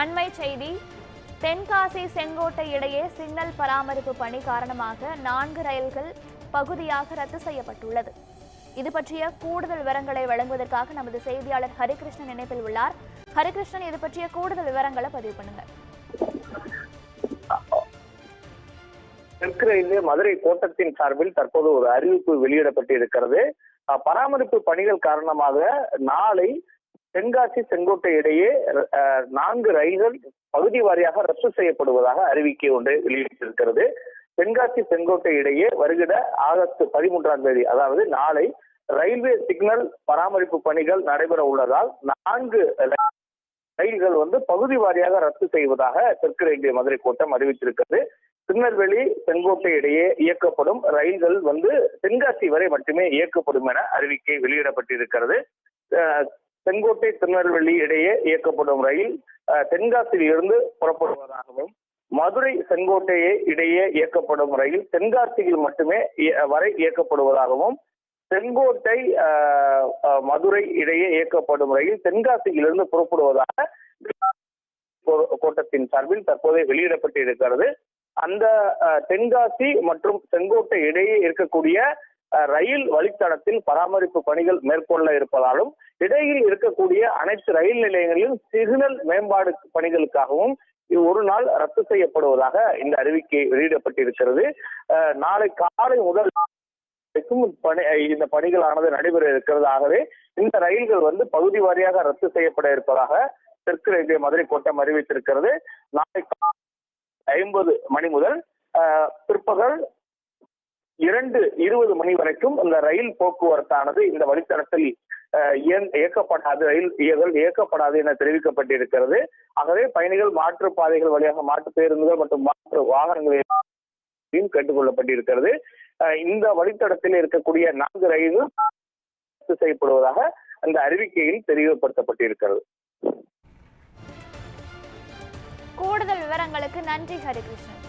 அண்மை செய்தி தென்காசி செங்கோட்டை இடையே சிக்னல் பராமரிப்பு பணி காரணமாக நான்கு ரயில்கள் பகுதியாக ரத்து செய்யப்பட்டுள்ளது. இது பற்றிய கூடுதல் விவரங்களை வழங்குவதற்காக நமது செய்தியாளர் ஹரிகிருஷ்ணன் இணைப்பில் உள்ளார். ஹரிகிருஷ்ணன் இது பற்றிய கூடுதல் விவரங்களை பதிவு பண்ணுங்க. தெற்கு ரயில்வே மதுரை கோட்டத்தின் சார்பில் தற்போது ஒரு அறிவிப்பு வெளியிடப்பட்டு இருக்கிறது பராமரிப்பு பணிகள் காரணமாக நாளை தென்காசி செங்கோட்டை இடையே நான்கு ரயில்கள் பகுதி வாரியாக ரத்து செய்யப்படுவதாக அறிவிக்கை ஒன்று வெளியிட்டிருக்கிறது. தென்காசி செங்கோட்டை இடையே வருகிற ஆகஸ்ட் பதிமூன்றாம் தேதி அதாவது நாளை ரயில்வே சிக்னல் பராமரிப்பு பணிகள் நடைபெற உள்ளதால் நான்கு ரயில்கள் வந்து பகுதி வாரியாக ரத்து செய்வதாக தெற்கு ரயில்வே மதுரை கோட்டம் அறிவித்திருக்கிறது. திருநெல்வேலி செங்கோட்டை இடையே இயக்கப்படும் ரயில்கள் வந்து தென்காசி வரை மட்டுமே இயக்கப்படும் என அறிவிக்கை வெளியிடப்பட்டிருக்கிறது. செங்கோட்டை திருநெல்வேலி இடையே இயக்கப்படும் ரயில் தென்காசியில் இருந்து புறப்படுவதாகவும் மதுரை செங்கோட்டையை இடையே இயக்கப்படும் ரயில் தென்காசியில் மட்டுமே வரை இயக்கப்படுவதாகவும் செங்கோட்டை அஹ், மதுரை இடையே இயக்கப்படும் ரயில் தென்காசியிலிருந்து புறப்படுவதாக கோட்டத்தின் சார்பில் தற்போது வெளியிடப்பட்டு இருக்கிறது. அந்த தென்காசி மற்றும் செங்கோட்டை இடையே இருக்கக்கூடிய ரயில் வழித்தடத்தில் பராமரிப்பு பணிகள் மேற்கொள்ள இருப்பதாலும் இடையில் இருக்கக்கூடிய அனைத்து ரயில் நிலையங்களிலும் சிக்னல் மேம்பாடு பணிகளுக்காகவும் ஒரு நாள் ரத்து செய்யப்படுவதாக இந்த அறிவிக்கை வெளியிடப்பட்டிருக்கிறது. நாளை காலை முதல் பணி இந்த பணிகளானது நடைபெற இருக்கிறது. ஆகவே இந்த ரயில்கள் வந்து பகுதி வாரியாக ரத்து செய்யப்பட இருப்பதாக தெற்கு ரயில்வே மதுரை கோட்டம் அறிவித்திருக்கிறது. நாளை ஐம்பது மணி முதல் பிற்பகல் இரண்டு இருபது மணி வரைக்கும் இந்த ரயில் போக்குவரத்தானது இந்த வழித்தடத்தில் இயக்கப்படாது ரயில் இயக்கல் இயக்கப்படாது என தெரிவிக்கப்பட்டிருக்கிறது. ஆகவே பயணிகள் மாற்று பாதைகள் வழியாக மாற்று பேருந்துகள் மற்றும் மாற்று வாகனங்களில் கேட்டுக்கொள்ளப்பட்டிருக்கிறது. இந்த வழித்தடத்தில் இருக்கக்கூடிய நான்கு ரயில்கள் ரத்து செய்யப்படுவதாக அந்த அறிவிக்கையில் தெளிவுபடுத்தப்பட்டிருக்கிறது. கூடுதல் விவரங்களுக்கு நன்றி ஹரிகிருஷ்ணன்.